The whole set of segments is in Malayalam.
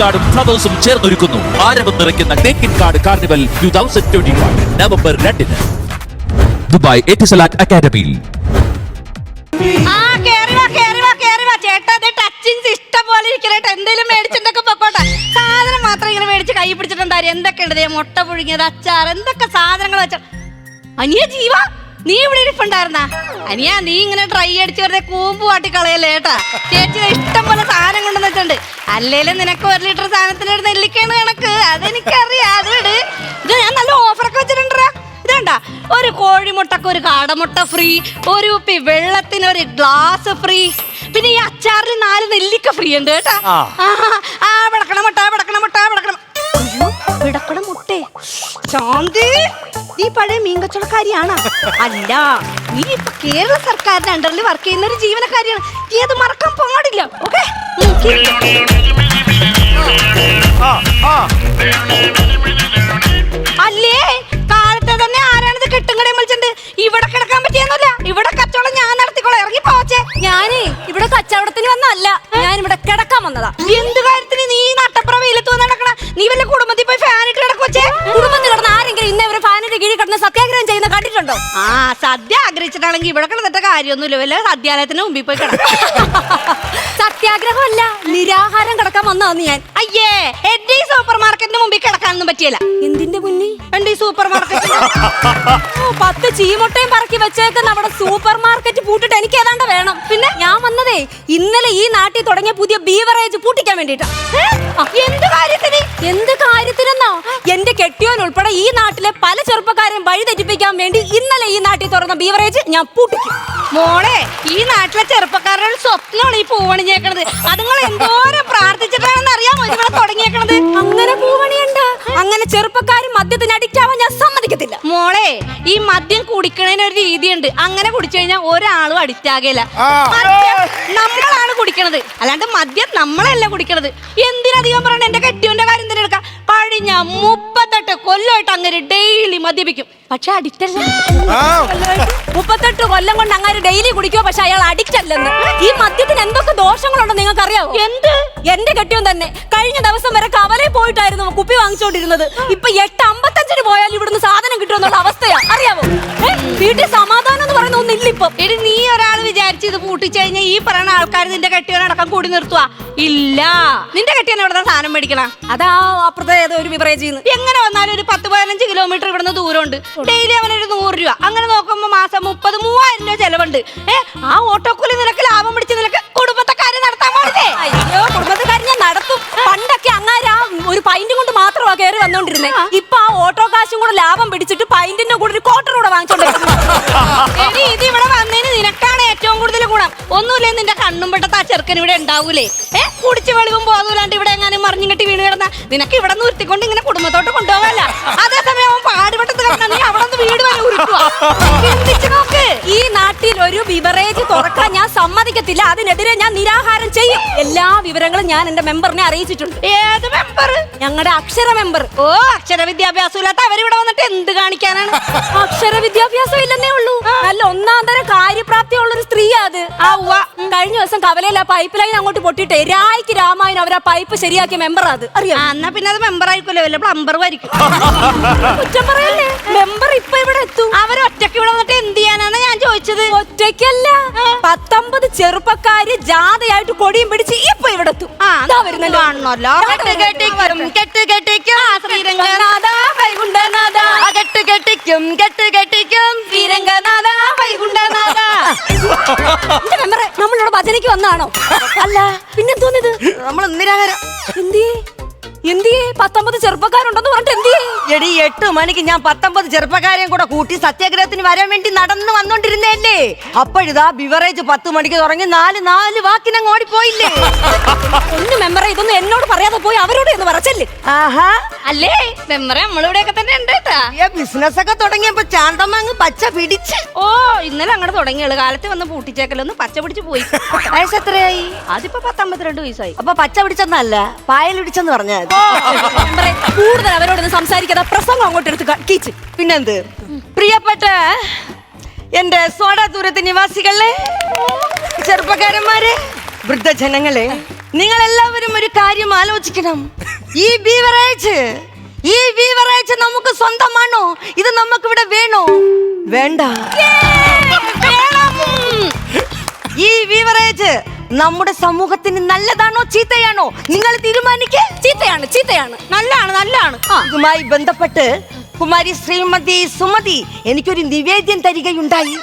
കാർഡും ഫ്ലവേഴ്സും ചേർന്നൊരുക്കുന്നു. ആരവം നിറയ്ക്കുന്ന തേക്കിൻ card carnival two thousand twenty one November രണ്ടിന്. ദുബായ് എറ്റിസലാറ്റ് അക്കാദമിയിൽ. കൈ എന്തൊക്കെ മുട്ട പുഴുങ്ങിയത് അച്ചാർ എന്തൊക്കെ സാധനങ്ങൾ വെച്ച? അനിയ ജീവ നീ ഇവിടെ ഇരിപ്പുണ്ടായിരുന്ന? അനിയ നീ ഇങ്ങനെ ഡ്രൈ അടിച്ച് വെറുതെ കൂമ്പ് കാട്ടി കളയല്ലേ ചേട്ടാ ഇഷ്ടം പോലെ വെച്ചിട്ടുണ്ട് അല്ലേലും നിനക്ക് ഒരു ലിറ്റർ സാധനത്തിന് ഒരു നെല്ലിക്കാണ് കണക്ക് അതെനിക്കറിയാം അത് വിട് ഇത് ഞാൻ നല്ല ഓഫറൊക്കെ വെച്ചിട്ടുണ്ടാ ഇതണ്ട ഒരു കോഴിമുട്ടക്ക് ഒരു കാടമുട്ട ഫ്രീ ഒരു ഉപ്പി വെള്ളത്തിന് ഒരു ഗ്ലാസ് ഫ്രീ പിന്നെ ഈ അച്ചാറിൽ നാല് നെല്ലിക്ക ഫ്രീ ഉണ്ട് കേട്ടാ. ആ വിടക്കണ മുട്ട വിടക്കണ മുട്ട വിടക്കണ അയ്യോ വിടക്കണ മുട്ടേ. ശാന്തി നീ പഴയ മീൻകച്ചവടക്കാരിയാണ്? അല്ല നീ ഇപ്പൊ കേരള സർക്കാരിന്റെ അണ്ടറിൽ വർക്ക് ചെയ്യുന്ന ഒരു ജീവനക്കാരിയാണ്. നീ അത് മറക്കാൻ പാടില്ല ഓക്കെ അല്ലേ? കാലത്തെ തന്നെ ആരാണിത് കെട്ടുംകടയും വിളിച്ചിട്ടുണ്ട് ഇവിടെ കിടക്കാൻ പറ്റിയെന്നല്ല ഇവിടെ കച്ചവടം ഞാൻ നടത്തിക്കോളാം. ഇറങ്ങി പോച്ചേ ഞാനേ ഇവിടെ കച്ചവടത്തിന് വന്നല്ല ഞാൻ ഇവിടെ കിടക്കാൻ വന്നതാ. എന്ത് കാര്യത്തിന് നീ നട്ടപ്പുറ വെയിലത്ത് വന്ന് നടക്കണ നീ വല്ല കുടുംബത്തിൽ പോയി ഫാൻ ഇട്ട് കിടക്കുവച്ചേ കുടുംബത്തിൽ കിടന്ന ആരെങ്കിലും ഇന്നേ ഒരു ഫാനിന്റെ കീഴിൽ കിടന്ന് സത്യാഗ്രഹം ചെയ്യുന്ന കണ്ടിട്ടുണ്ടോ? ആ സദ്യ ആഗ്രഹിച്ചിട്ടാണെങ്കിൽ ഇവിടെ കിടന്നിട്ട് കാര്യമൊന്നുമില്ല. വല്ല സദ്യാലയത്തിന് മുമ്പിൽ പോയി കിടക്കും. സത്യാഗ്രഹമല്ല നിരാഹാരം കിടക്കാൻ വന്നതാന്ന് ഞാൻ. അയ്യേ എന്റെ ഈ സൂപ്പർ മാർക്കറ്റിന് മുമ്പിൽ കിടക്കാനൊന്നും പറ്റിയല്ല. എന്തിന്റെ മുന്നിൽ എന്റെ ഈ സൂപ്പർ മാർക്കറ്റ് പത്ത് ചീമുട്ടയും പറക്കി വെച്ചേക്ക് നമ്മുടെ സൂപ്പർ മാർക്കറ്റ് പൂട്ടിട്ട് എനിക്ക് ഏതാണ്ട് വേണം. പിന്നെ? ഞാൻ വന്നതേ ഇന്നലെ ഈ നാട്ടിൽ തുടങ്ങിയ പുതിയ ബീവറേജ് പൂട്ടിക്കാൻ വേണ്ടിട്ടാ എന്ത് കാര്യത്തിന്? എന്ത് കാര്യത്തിനെന്നോ? എന്റെ കെട്ടിയോൻ ഉൾപ്പെടെ ഈ നാട്ടിലെ പല ചെറുപ്പക്കാരെയും വഴി തെറ്റിപ്പിക്കാൻ വേണ്ടി ഇന്നലെ ഈ നാട്ടിൽ തുറന്ന ബീവറേജ് ഞാൻ പൂട്ടിക്കും. മോളെ ഈ നാട്ടിലെ ചെറുപ്പക്കാരുടെ ഒരു സ്വപ്നമാണ് ഈ പൂവണിഞ്ഞേക്കണത്. അതുങ്ങൾ എന്തോരം പ്രാർത്ഥിച്ചിട്ടാണെന്ന് അറിയാമോ ഇവിടെ തുടങ്ങിയേക്കണത്? അങ്ങനെ പൂവണിയുണ്ട്. അങ്ങനെ ചെറുപ്പക്കാർ മദ്യത്തിന് അഡിക്റ്റ് ആവാൻ ഞാൻ സമ്മതിക്കത്തില്ല. മോളെ ഈ മദ്യം കുടിക്കണതിന് ഒരു രീതിയുണ്ട്. അങ്ങനെ കുടിച്ചു കഴിഞ്ഞാൽ ഒരാളും അഡിക്റ്റ് ആകില്ല നമ്മളാണ് കുടിക്കണത്. അല്ലാണ്ട് മദ്യം നമ്മളല്ല കുടിക്കണത്. എന്തിനധികം പറയണ? എന്റെ തന്നെ എടുക്കാം പഴിഞ്ഞ മുപ്പത്തെട്ട് കൊല്ലമായിട്ട് അങ്ങനെ ഡെയിലി മദ്യപിക്കും. പക്ഷെ അഡിക്റ്റ് അല്ല. മുപ്പത്തെട്ട് കൊല്ലം കൊണ്ട് അങ്ങനെ ഡെയിലി കുടിക്കുക പക്ഷെ അയാൾ അഡിക്റ്റ് അല്ലെന്ന്. ഈ മദ്യത്തിന് എന്തൊക്കെ ദോഷങ്ങളുണ്ടോ നിങ്ങൾക്ക് അറിയാവോ എന്ത്? എന്റെ കെട്ടിയും തന്നെ. കഴിഞ്ഞ ദിവസം വരെ കവലെ പോയിട്ടായിരുന്നു കുപ്പി വാങ്ങിച്ചോണ്ടിരുന്നത്. ഇപ്പൊ എട്ട് അമ്പത്തഞ്ചിന് പോയാൽ ഇവിടുന്ന് സാധനം കിട്ടുമെന്നുള്ള അവസ്ഥയാ. അറിയാവോ? വീട്ടിൽ സമാധാനം പറയുന്ന ഒന്നില്ല ഇപ്പൊ എടി നീ ഒരാൾ വിചാരിച്ച് ഇത് പൂട്ടിച്ചു കഴിഞ്ഞാൽ ഈ പറയുന്ന ആൾക്കാർ നിന്റെ കെട്ടിയവനടക്കം കൂടി നിർത്തുക ഇല്ല. നിന്റെ കെട്ടിയാണ് ഇവിടെ സാധനം മേടിക്കണ? അതാ അപ്പുറത്തെ ഏതോ ഒരു ബിവറേജ് എങ്ങനെ വന്നാലും ഒരു പത്ത് പതിനഞ്ച് കിലോമീറ്റർ ഇവിടുന്ന് ദൂരമുണ്ട്. ഡെയിലി അവനൊരു നൂറ് രൂപ. അങ്ങനെ നോക്കുമ്പോ മാസം മുപ്പത് മൂവായിരം രൂപ ചെലവുണ്ട്. ഏ ആ ഓട്ടോക്കൂലി നിനക്ക് ലാഭം പിടിച്ച് നിനക്ക് കുടുംബത്തെ കാര്യം നടത്താൻ പാടില്ലേ അയ്യോ കുടുംബത്തുകാരൻ ഞാൻ നടത്തും. പണ്ടൊക്കെ അങ്ങാരാ ഒരു പൈന്റ് കൊണ്ട് മാത്രമാ കയറി വന്നോണ്ടിരുന്നേ. ഇപ്പൊ ആ ഓട്ടോ കാശും കൂടെ ലാഭം പിടിച്ചിട്ട് പൈന്റിന്റെ കൂടെ ഒരു ക്വാർട്ടർ കൂടെ വാങ്ങിച്ചോണ്ടിരുന്നു ഉണ്ടാവൂലേ? ഏ കുടിച്ചു വെളിവും പോകാണ്ട് ഇവിടെ എങ്ങാനും മറിഞ്ഞും കെട്ടി വീണ് കിടന്ന നിനക്ക് ഇവിടെ നിന്ന് ഉരുത്തിക്കൊണ്ട് ഇങ്ങനെ കുടുംബത്തോട്ട് കൊണ്ടുപോകല്ല. അതേസമയം അവൻ പാടുപെട്ടത് നീ അവിടെ വീട് വരെ നോക്ക്. ഈ നാട്ടിൽ ഒരു ബിവറേജ് തുറക്കാൻ ഞാൻ സമ്മതിക്കത്തില്ല. അതിനെതിരെ ഞാൻ നിരാഹാരം ചെയ്യും. എല്ലാ വിവരങ്ങളും ഞാൻ എന്റെ മെമ്പറിനെ അറിയിച്ചിട്ടുണ്ട്. ഏത് മെമ്പർ ഞങ്ങളുടെ അക്ഷര മെമ്പർ ഓ അക്ഷര വിദ്യാഭ്യാസം ഇല്ലാത്ത അവരിവിടെ വന്നിട്ട് എന്ത് കാണിക്കാനാണ്? അക്ഷര വിദ്യാഭ്യാസം ഇല്ലെന്നേ ഉള്ളൂ. നല്ല ഒന്നാം തരം കാര്യപ്രാപ്തിയുള്ള ഒരു സ്ത്രീയാ അത്. ആ. കഴിഞ്ഞ ദിവസം കവലയിൽ ആ പൈപ്പ് ലൈൻ അങ്ങോട്ട് പൊട്ടിയിട്ട് രായ്ക്ക് രാമായണം അവർ ആ പൈപ്പ് ശരിയാക്കിയ മെമ്പർ അത്. അറിയാം? എന്നാ പിന്നെ അത് മെമ്പർ ആയിരിക്കുമല്ലോ വല്ല പ്ലംബറും ആയിരിക്കും. കുറ്റം പറയല്ലേ? മെമ്പർ ഇപ്പൊ ഇവിടെ എത്തും. അവർ ഒറ്റയ്ക്ക് ഇവിടെ വന്നിട്ട് എന്ത് ചെയ്യാനാണ് ഞാൻ ചോദിച്ചത്. ഒറ്റയ്ക്കല്ല. പത്തൊമ്പത് ചെറുപ്പക്കാര് ജാഥയായിട്ട് കൊടിയും പിടിച്ച് ഇപ്പൊ ഇവിടെ എത്തും. ആ വരുന്നല്ലോ. കാണണല്ലോ കെട്ട് കെട്ടിക്കും. കെട്ട് കെട്ടിക്കും. ആ ശ്രീരംഗനാഥ ഭജനയ്ക്ക് വന്നാണോ? അല്ല പിന്നെന്തോന്നിത്? നമ്മൾ നിരാഹാരം എന്തിയേ? എന്തിയേ? പത്തൊമ്പത് ചെറുപ്പക്കാരുണ്ടെന്ന് പറഞ്ഞിട്ട് എന്തിയേ? എടി എട്ട് മണിക്ക് ഞാൻ പത്തൊമ്പത് ചെറുപ്പക്കാരെയും കൂടെ കൂട്ടി സത്യാഗ്രഹത്തിന് വരാൻ വേണ്ടി നടന്നു വന്നോണ്ടിരുന്നേല്ലേ അപ്പോഴിതാ ബിവറേജ് പത്ത് മണിക്ക് തുടങ്ങി നാല് നാല് വാക്കിനങ്ങ് ഓടിപ്പോയില്ലേ? ഒന്ന് മെമ്പറെ ഇതൊന്നും എന്നോട് പറയാതെ പോയി അവരോട് എന്ന് പറച്ചല്ലേ? ആഹാ. അല്ലേ? മെമ്മറെ നമ്മളിവിടെയൊക്കെ തന്നെ ഉണ്ട് കേട്ടാ. ബിസിനസ് ഒക്കെ തുടങ്ങിയപ്പോ ചാണ്ടമ്മ അങ്ങ് പച്ച പിടിച്ച്. ഓ ഇന്നലെ അങ്ങോട്ട് തുടങ്ങിയുള്ളു കാലത്ത് വന്ന് പൂട്ടിച്ചേക്കലൊന്ന് പച്ച പിടിച്ച് പോയി. വയസ്സ് എത്രയായി? അതിപ്പോ പത്തമ്പത്തിരണ്ട് വയസ്സായി. അപ്പൊ പച്ച പിടിച്ചെന്നല്ല പായൽ പിടിച്ചെന്ന് പറഞ്ഞാൽ കൂടുതൽ അവരോട് സംസാരിക്കാതെ പ്രസംഗം അങ്ങോട്ട് എടുത്ത് കീച്ച്. പിന്നെന്ത്? പ്രിയപ്പെട്ട എന്റെ സോഡാ ദൂരത്തെ നിവാസികളെ ചെറുപ്പക്കാരന്മാരെ വൃദ്ധജനങ്ങളെ നിങ്ങൾ എല്ലാവരും ഒരു കാര്യം ആലോചിക്കണം. ഈ ബീവറേജ് ഈ ബീവറേജ് നമുക്ക് സ്വന്തമാണോ ഇത് നമുക്ക് ഇവിടെ വേണോ? വേണ്ട. ഈ ബീവറേജ് നമ്മുടെ സമൂഹത്തിന് നല്ലതാണോ ചീത്തയാണോ? നിങ്ങൾ തീരുമാനിക്കേ. ചീത്തയാണ് ചീത്തയാണ്. നല്ലതാണ് നല്ലതാണ്. ഇതുമായി ബന്ധപ്പെട്ട് കുമാരി ശ്രീമതി സുമതി എനിക്കൊരു നിവേദ്യം തരികയുണ്ടായി.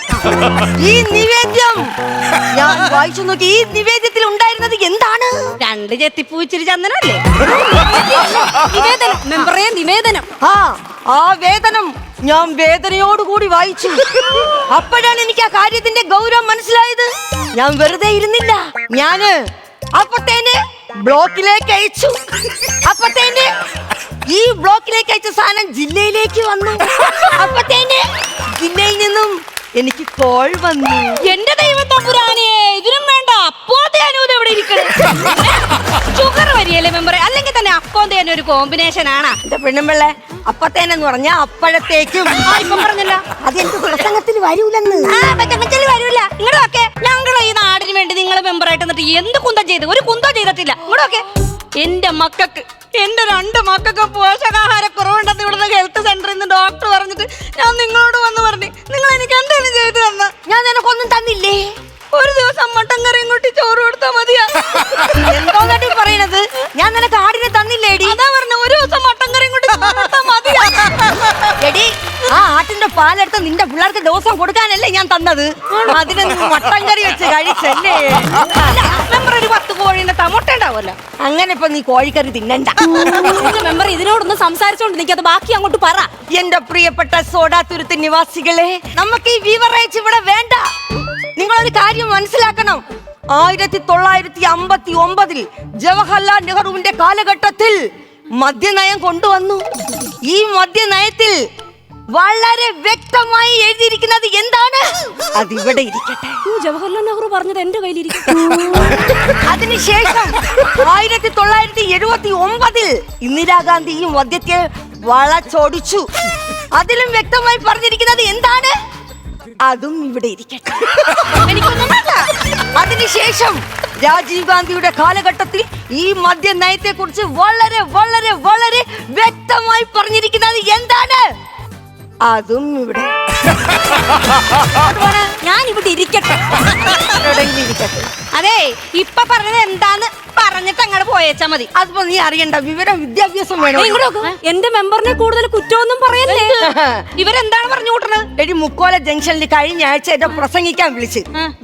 ഈ നിവേദ്യം ഞാൻ വായിച്ചു നോക്കി ഈ നിവേദ്യത്തിൽ ഉണ്ടായിരുന്നത് എന്താണ്? രണ്ട് ചെത്തിപ്പൂച്ചിരി ചന്ദനല്ലേ? നിവേദനം മെമ്പറേ നിവേദനം. ആ ആ വേതനം ഞാൻ വേദനയോടുകൂടി വായിച്ചു. അപ്പോഴാണ് എനിക്ക് ആ കാര്യത്തിന്റെ ഗൗരവം മനസ്സിലായത്. ഞാൻ വെറുതെ ഇരുന്നില്ല. ഞാൻ അപ്പത്തേന് ബ്ലോക്കിലേക്ക് അയച്ചു അപ്പത്തേന് ഈ ബ്ലോക്കിലേക്ക് അയച്ച സാധനം ജില്ലയിലേക്ക് വന്നു. അപ്പത്തേന് ജില്ലയിൽ നിന്നും എനിക്ക് കോൾ വന്നു. എന്റെ ദൈവം അനുഭൂതി ഇവിടെ ഇരിക്കണം? ഷുഗർ വരികയല്ലേ മെമ്പറെ അല്ലെങ്കിൽ തന്നെ തന്നെ ഒരു കോമ്പിനേഷൻ ആണ്. എന്റെ പെണ്ണുമ്പിള്ളെ അപ്പത്തേനെന്ന് പറഞ്ഞ അപ്പോഴത്തേക്കും. ഇപ്പം പറഞ്ഞല്ലോ. അത് എനിക്ക് പ്രസംഗത്തിൽ വരൂലെന്ന്. ആ പച്ചക്കച്ചൽ വരൂല. ഇങ്ങടൊക്കെ ഞങ്ങൾ ഈ നാടിന് വേണ്ടി നിങ്ങൾ മെമ്പറായിട്ട് എന്നിട്ട് എന്ത് കുന്തം ചെയ്ത്? ഒരു കുന്തം ചെയ്തിട്ടില്ല. ഇങ്ങടൊക്കെ എന്റെ മക്കൾക്ക് എന്റെ രണ്ട് മക്കൾക്ക് പോഷകാഹാര കുറവുണ്ടെന്ന് ഇവിടുന്ന് ഹെൽത്ത് സെന്ററിൽ നിന്ന് ഡോക്ടർ പറഞ്ഞിട്ട് ഞാൻ നിങ്ങളോട് വന്ന് പറഞ്ഞു. നിങ്ങൾ എനിക്ക് എന്തെങ്കിലും ചെയ്തു തന്ന? ഞാൻ നിനക്കൊന്നും തന്നില്ലേ? ഒരു ദിവസം മട്ടൻ കറിയും ഞാൻ നിനക്ക് ആടിനെ തന്നില്ലേടി? അതാ പറഞ്ഞ ഒരു ദിവസം മട്ടൻ കറിയും ചോറ് എടി ആ ആട്ടിന്റെ പാലെടുത്ത് നിന്റെ പിള്ളേർക്ക് ദിവസം കൊടുക്കാനല്ലേ ഞാൻ തന്നത്? അതിനെ മട്ടൻ കറി വെച്ച് കഴിച്ചല്ലേ? മെമ്പർ ഒരു പത്ത് കോഴിന്റെ തമോട്ട ഉണ്ടാവുമല്ലോ. അങ്ങനെ ഇപ്പൊ നീ കോഴിക്കറി തിന്നണ്ട. മെമ്പർ ഇതിനോടൊന്ന് സംസാരിച്ചോണ്ട് നിൽക്കാതെ ബാക്കി അങ്ങോട്ട് പറ. എന്റെ പ്രിയപ്പെട്ട സോഡാതുരുത്ത് നിവാസികളെ നമുക്ക് ഈ വിവറേജ് ഇവിടെ വേണ്ട. നിങ്ങളൊരു കാര്യം മനസ്സിലാക്കണം. ആയിരത്തി തൊള്ളായിരത്തി അമ്പത്തി ഒമ്പതിൽ ജവഹർലാൽ നെഹ്റുവിന്റെ കാലഘട്ടത്തിൽ മദ്യനയം കൊണ്ടുവന്നു. ഈ മദ്യനയത്തിൽ വളരെ വ്യക്തമായി എഴുതിയിരിക്കുന്നത് എന്താണ്? അതിവിടെ ഇരിക്കട്ടെ. ജവഹർലാൽ നെഹ്റു പറഞ്ഞത് എന്റെ കയ്യിലിരിക്കും. അതിനുശേഷം ആയിരത്തി തൊള്ളായിരത്തി എഴുപത്തി ഒമ്പതിൽ ഇന്ദിരാഗാന്ധി ഈ മദ്യത്തെ വളച്ചൊടിച്ചു. അതിലും വ്യക്തമായി പറഞ്ഞിരിക്കുന്നത് എന്താണ്? അതും ഇവിടെ ഇരിക്കട്ടെ. എനിക്കൊന്നും അതിനുശേഷം രാജീവ് ഗാന്ധിയുടെ കാലഘട്ടത്തിൽ ഈ മദ്യ നയത്തെ കുറിച്ച് വളരെ വളരെ വളരെ വ്യക്തമായി പറഞ്ഞിരിക്കുന്നത് എന്താണ്? അതും ഇവിടെ. ഞാൻ ഇവിടെ ഇരിക്കട്ടെ. ഇരിക്കട്ടെ. അതെ ഇപ്പൊ പറഞ്ഞത് എന്താന്ന് പറഞ്ഞിട്ട് അങ്ങോട്ട് പോയേച്ചാ മതി. അതിപ്പോ നീ അറിയണ്ട. വിവരം വിദ്യാഭ്യാസം വേണം. ഇങ്ങോട്ട് നോക്ക്. എന്റെ മെമ്പറിനെ കൂടുതൽ കുറ്റമൊന്നും പറയല്ലേ? ഇവരെന്താണ് പറഞ്ഞു കൂട്ടണത്? എടി മുക്കോല ജംഗ്ഷനിൽ കഴിഞ്ഞ ആഴ്ച എന്നെ പ്രസംഗിക്കാൻ വിളിച്ച്.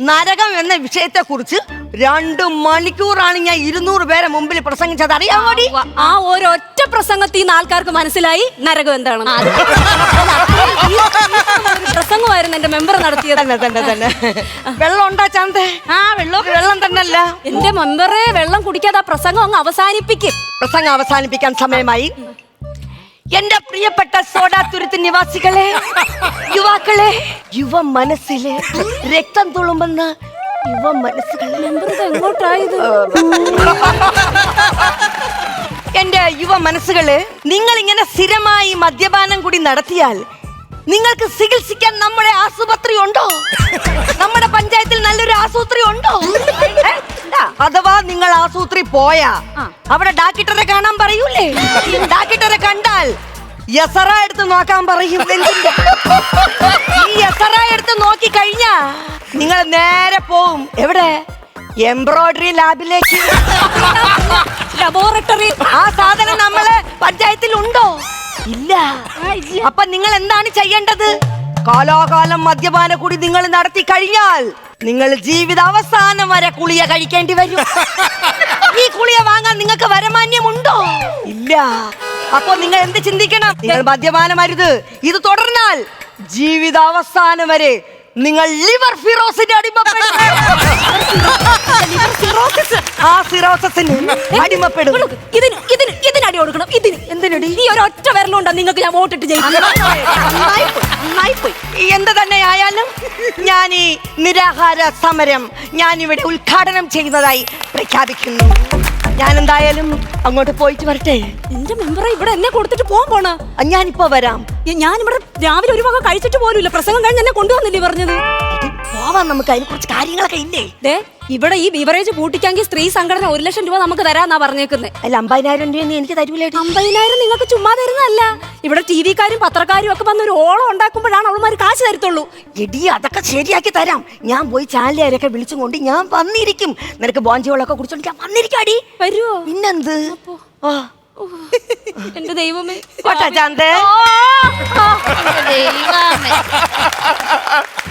നരകം എന്ന വിഷയത്തെ കുറിച്ച് രണ്ട് മണിക്കൂറാണ് ഞാൻ ഇരുന്നൂറ് പേരെ മുമ്പിൽ പ്രസംഗിച്ചത്. അറിയാമോടി ആ ഒരൊറ്റ പ്രസംഗത്തിൽ നിന്ന് ആൾക്കാർക്ക് മനസ്സിലായി നരകം എന്താണ്. പ്രസംഗമായിരുന്നു എന്റെ മെമ്പർ നടത്തിയത്. തന്നെ തന്നെ തന്നെ. വെള്ളം ഉണ്ടാ ചാന്തേ? ആ വെള്ളം? വെള്ളം തന്നെ അല്ല എന്റെ മെമ്പറെ വെള്ളം കുടിക്കാതെ ആ പ്രസംഗം അങ്ങ് അവസാനിപ്പിക്കും. പ്രസംഗം അവസാനിപ്പിക്കാൻ സമയമായി. എന്റെ പ്രിയപ്പെട്ട സോഡാതുരുത്ത് നിവാസികളെ യുവാക്കളെ യുവ മനസ്സിലെ രക്തം തുളുമ്പുന്ന എങ്ങോട്ടായത്? എന്റെ യുവ മനസ്സുകൾ നിങ്ങൾ ഇങ്ങനെ സ്ഥിരമായി മദ്യപാനം കൂടി നടത്തിയാൽ നിങ്ങൾക്ക് ചികിത്സിക്കാൻ നമ്മുടെ ആശുപത്രി ഉണ്ടോ? നമ്മുടെ പഞ്ചായത്തിൽ നല്ലൊരു ആശുപത്രി ഉണ്ടോ? അഥവാ നിങ്ങൾ ആശുപത്രി പോയാ അവിടെ ഡാക്ടറെ കാണാൻ പറയൂലേ? ഡാക്ടറെ കണ്ടാൽ യസറ എടുത്ത് നോക്കാൻ പറയും? ഈ യസറ എടുത്ത് നോക്കി കഴിഞ്ഞാ നിങ്ങൾ നേരെ പോവും. എവിടെ? എംബ്രോയിഡറി ലാബിലേക്ക്. ലബോറട്ടറി ആ സാധനം നമ്മളെ പഞ്ചായത്തിൽ ഉണ്ടോ? ഇല്ല. അപ്പൊ നിങ്ങൾ എന്താണ് ചെയ്യേണ്ടത്? കാലാകാലം മദ്യപാന കൂടി നിങ്ങൾ നടത്തി കഴിഞ്ഞാൽ നിങ്ങൾ ജീവിത അവസാനം വരെ കുളിയ കഴിക്കേണ്ടി വരും. ഈ കുളിയ വാങ്ങാൻ നിങ്ങൾക്ക് വരമാന്യമുണ്ടോ? ഇല്ല. അപ്പൊ നിങ്ങൾ എന്ത് ചിന്തിക്കണം? നിങ്ങൾ മദ്യപാനം അരുത് ഇത് തുടർന്നാൽ ജീവിതാവസാനം വരെ നിങ്ങൾ ലിവർ ഫിറോസിന്റെ അടിമപ്പെടും. ഇതിന് ഇതിന് ഇതിന് അടി കൊടുക്കണം. ഇതിന്. എന്തിനടി? ഈ ഒരു ഒറ്റ വിരലുണ്ടോ നിങ്ങൾക്ക് ഞാൻ വോട്ടിട്ട് ജയിക്കും. എന്ത് തന്നെ ആയാലും ഞാൻ ഈ നിരാഹാര സമരം ഞാൻ ഇവിടെ ഉദ്ഘാടനം ചെയ്യുന്നതായി പ്രഖ്യാപിക്കുന്നു. ഞാൻ എന്തായാലും അങ്ങോട്ട് പോയിട്ട് വരട്ടെ. എന്റെ മെമ്പറെ ഇവിടെ എന്നെ കൊടുത്തിട്ട് പോകാൻ പോണ? ഞാനിപ്പോ വരാം. ഞാൻ ഇവിടെ രാവിലെ ഒരു വക കഴിച്ചിട്ട് പോലും പ്രസംഗം കഴിഞ്ഞ് എന്നെ കൊണ്ടുവന്നില്ലേ പറഞ്ഞത്? എടി, പോവാം നമുക്ക്. അതിനെ കുറിച്ച് കാര്യങ്ങളൊക്കെ ഇല്ലേ? ദേ ഇവിടെ ഈ ബിവറേജ് കൂട്ടിക്കാങ്കിൽ സ്ത്രീ സംഘടന ഒരു ലക്ഷം രൂപ നമുക്ക് തരാന്നാ പറഞ്ഞേക്കുന്നത് അല്ല അമ്പതിനായിരം രൂപ എനിക്ക് തരൂലേ അമ്പതിനായിരം നിങ്ങൾക്ക് ചുമ്മാ തരുന്നതല്ല. ഇവിടെ ടി വിക്കാരും പത്രക്കാരും ഒക്കെ വന്ന് ഒരു ഓളം ഉണ്ടാക്കുമ്പോഴാണ് അവൾമാർ കാശ് തരത്തുള്ളൂ. എടി അതൊക്കെ ശരിയാക്കി തരാം. ഞാൻ പോയി ചാനലുകാരൊക്കെ വിളിച്ചും കൊണ്ട് ഞാൻ വന്നിരിക്കും. നിനക്ക് ബോഞ്ചികളൊക്കെ കുടിച്ചോണ്ട് ഞാൻ വന്നിരിക്കാടി. വരുവോ? പിന്നെന്ത്? ആ. എന്റെ ദൈവമേ. കോട്ടാ ചാന്തേ. ദൈവമേ.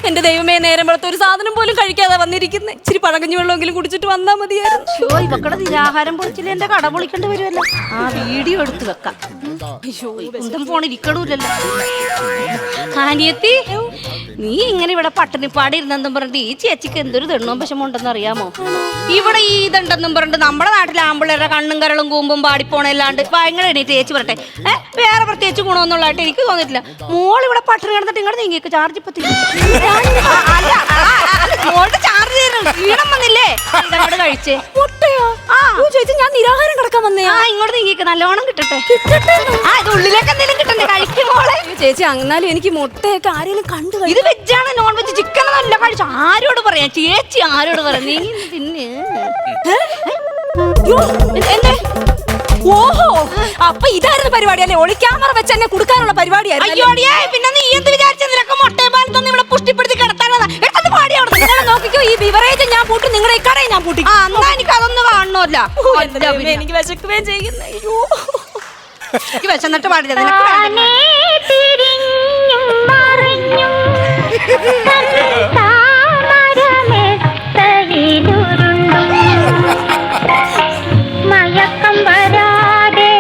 എന്റെ ദൈവമേ നേരം വെളുത്ത ഒരു സാധനം പോലും കഴിക്കാതെ വന്നിരിക്കുന്നേ. ഇച്ചിരി പഴകഞ്ഞു വെള്ളമെങ്കിലും കുടിച്ചിട്ട് വന്നാ മതിയായിരുന്നു. അയ്യോ ഇവക്കടെ നിരാഹാരം പൊളിച്ചില്ല? എന്റെ കട പൊളിക്കേണ്ടി വരുമല്ലോ ആ വീഡിയോ എടുത്ത് വെക്കാം. അയ്യോ കുന്തം ഫോൺ ഇരിക്കണമില്ലല്ലോ നീ ഇങ്ങനെ ഇവിടെ പട്ടിണിപ്പാടി ഇരുന്നെന്നും പറഞ്ഞിട്ട് ഈ ചേച്ചിക്ക് എന്തൊരു തെണ്ണും വിഷമമുണ്ടെന്ന് അറിയാമോ? ഇവിടെ ഈ ഇതുണ്ടെന്നും പറഞ്ഞിട്ട് നമ്മുടെ നാട്ടിലെ ആമ്പിള്ളേരുടെ കണ്ണും കരളും കൂമ്പും പാടിപ്പോണല്ലാണ്ട് ഭയങ്കര എണീറ്റ് ചേച്ചി പറട്ടെ ഏ വേറെ പ്രത്യേകിച്ച് ഗുണമൊന്നുള്ളതായിട്ട് എനിക്ക് തോന്നിയിട്ടില്ല. മോൾ ഇവിടെ പട്ടിണി കിടന്നിട്ട് ഇങ്ങോട്ട് നീങ്ങിക്ക് ചാർജ് ഇപ്പൊ ചാർജ് ക്ഷീണം വന്നില്ലേ? ഇതങ്ങോട്ട് കഴിച്ചേ? മുട്ടയോ? ആ. ചേച്ചി ഞാൻ നിരാഹാരം കിടക്കാൻ വന്നേ. ആ ഇങ്ങോട്ട് നീങ്ങിക്ക്. നല്ലോണം കിട്ടട്ടെ. ആ ഇത് ഉള്ളിലേക്ക് എന്തെങ്കിലും കിട്ടണ്ടേ? കഴിക്കും മോളെ. ചേച്ചി എന്നാലും എനിക്ക് മുട്ടയൊക്കെ ആരെങ്കിലും കണ്ടു ഇത് വെജാണ്? നോൺ വെജ് ചിക്കൻ നല്ല കഴിച്ചു. ആരോട് പറയാ? ചേച്ചി ആരോട് പറയാം? നീ ഓഹോ. അപ്പൊ ഇതായിരുന്നു പരിപാടി അല്ലേ? ഒളിക്യാമറ വെച്ച് എന്നെ കൊടുക്കാനുള്ള പരിപാടിയായിരുന്നു പിന്നെ നീ എന്ത് വിചാരിച്ച? നിനക്ക് മുട്ടയെ പാലത്തൊന്നും ഇവിടെ നോക്കിക്കോ ഈ ബിവറേജ് ഞാൻ പൂട്ടി നിങ്ങളുടെ ഈ കടയിൽ ഞാൻ പൂട്ടി. ആ എന്നാ എനിക്ക് അതൊന്നും കാണണമല്ല എനിക്ക് വിശക്കുകയും ചെയ്യുന്നു. അയ്യോ. വിശന്നിട്ട് പാടില്ല നിനക്ക് വേണ്ട. മയക്കം വരാതെ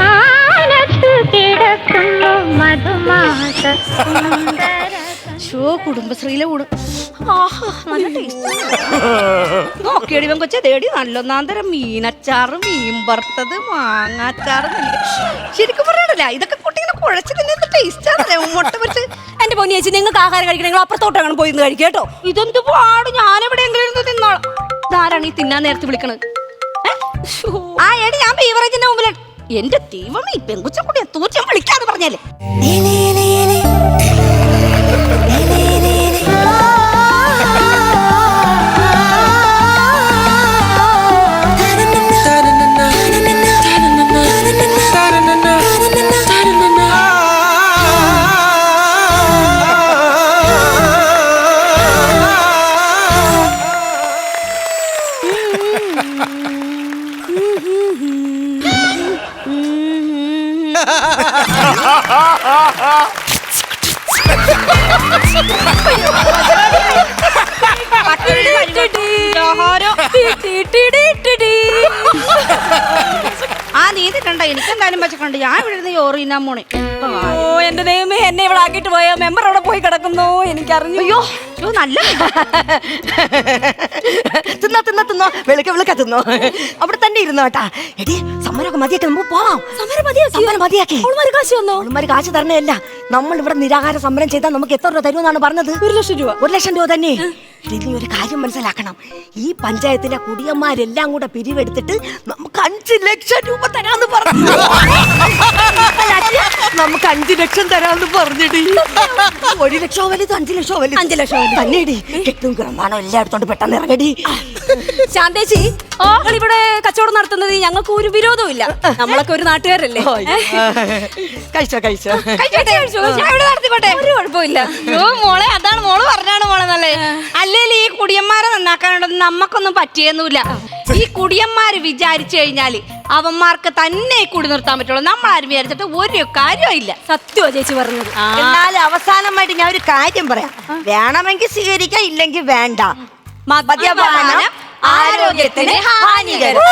മാനത്തു കിടക്കുന്നു മധുമാസ സുന്ദര ഷോ കുടുംബശ്രീയിലെ കൂടും നോക്കിയടി കൊച്ചെ തേടി നല്ലൊന്നാന്തരം മീനച്ചാറ് മീൻ വറുത്തത് മാങ്ങാച്ചാറ് ശരിക്കും പറയണല്ല ഇതൊക്കെ കുട്ടിങ്ങനെ കുഴച്ച് തിന്നെ ടേസ്റ്റാണല്ലേ മുട്ട വെച്ച് എന്റെ പൊന്നി ചേച്ചി നിങ്ങൾക്ക് ആഹാരം കഴിക്കണം നിങ്ങൾ അപ്പുറത്തോട്ടാണ് പോയി നിന്ന് കഴിക്കുക കേട്ടോ. ഇതെന്ത് പാട്? ഞാൻ എവിടെയെങ്കിലും തിന്നോളാം. ഇതാരാണ് ഈ തിന്നാൻ നേരത്തെ വിളിക്കണത്? ആ എടി ഞാൻ ബീവറേജിന്റെ മുമ്പിലാണ് എന്റെ ദൈവമേ പെങ്കുച്ച കൂടി തൂച്ചം വിളിക്കാന്ന് പറഞ്ഞല്ലേ? തിട്ടണ്ട വെച്ചിട്ടുണ്ട്. ഞാൻ ഇവിടെ ഇരുന്ന് ചോറ് തിന്നാൻ ഓ എന്റെ ദൈവമേ എന്നെ ഇവിടെ ആക്കിയിട്ട് പോയ? മെമ്പർ അവിടെ പോയി കിടക്കുന്നു. എനിക്കറിഞ്ഞു അയ്യോ അയ്യോ നല്ല തിന്നോ തിന്നോ തിന്നോ. വെളുക്ക വെളുക്ക തിന്നോ. അവിടെ തന്നെ ഇരുന്നോ കേട്ടാ. എടി സമരമൊക്കെ മതിയാക്കി. നമുക്ക് പോവാം. സമരം മതിയാക്കി? സമരം മതിയാക്കി. അവൾമാര് കാശ് തന്നോ? അവളുമാര് കാശ് തരണയല്ല. നമ്മൾ ഇവിടെ നിരാഹാര സമരം ചെയ്താൽ നമുക്ക് എത്ര രൂപ തരുമെന്നാണ് പറഞ്ഞത്? ഒരു ലക്ഷം രൂപ. ഒരു ലക്ഷം രൂപ തന്നെ. നീ ഒരു കാര്യം മനസ്സിലാക്കണം. ഈ പഞ്ചായത്തിലെ കുടിയന്മാരെല്ലാം കൂടെ പിരിവെടുത്തിട്ട് നമുക്ക് അഞ്ച് ലക്ഷം രൂപ തരാന്ന് പറഞ്ഞു. നമുക്ക് അഞ്ചു ലക്ഷം തരാമെന്ന് പറഞ്ഞിടി. ഒരു ലക്ഷം വലുത് അഞ്ചു ലക്ഷം വലുത്. അഞ്ചു ലക്ഷം. തന്നെടി കെട്ടും ക്രമാണോ എല്ലായിടത്തോണ്ട് പെട്ടെന്ന് ഇറങ്ങടി. ശാന്തേച്ചി നിങ്ങൾ ഇവിടെ കച്ചവടം നടത്തുന്നത് ഞങ്ങൾക്ക് ഒരു വിരോധവും ഇല്ല. നമ്മളൊക്കെ ഒരു നാട്ടുകാരല്ലേ? കഴിച്ചോ കഴിച്ചോ. കഴിച്ചോട്ടെ, കഴിച്ചോ. ഞാൻ ഇവിടെ നടത്തിക്കോട്ടെ. ഒരു കുഴപ്പമില്ല ഓ മോളെ അതാണ് മോൾ പറഞ്ഞാണ് മോളെ നല്ലേ. അല്ലെങ്കിൽ ഈ കുടിയന്മാരെ നന്നാക്കാനൊന്നും നമ്മക്കൊന്നും പറ്റിയൊന്നുമില്ല. ഈ കുടിയന്മാര് വിചാരിച്ചു കഴിഞ്ഞാൽ അവന്മാർക്ക് തന്നെ കൂടി നിർത്താൻ പറ്റുള്ളൂ. നമ്മൾ ആരും വിചാരിച്ചിട്ട് ഒരു കാര്യമില്ല സത്യോ ചേച്ചി പറഞ്ഞത്. എന്നാൽ അവസാനമായിട്ട് ഞാൻ ഒരു കാര്യം പറയാം. വേണമെങ്കിൽ സ്വീകരിക്കാം ഇല്ലെങ്കിൽ വേണ്ട. മദ്യപാനം ആരോഗ്യത്തിന് ഹാനികരം.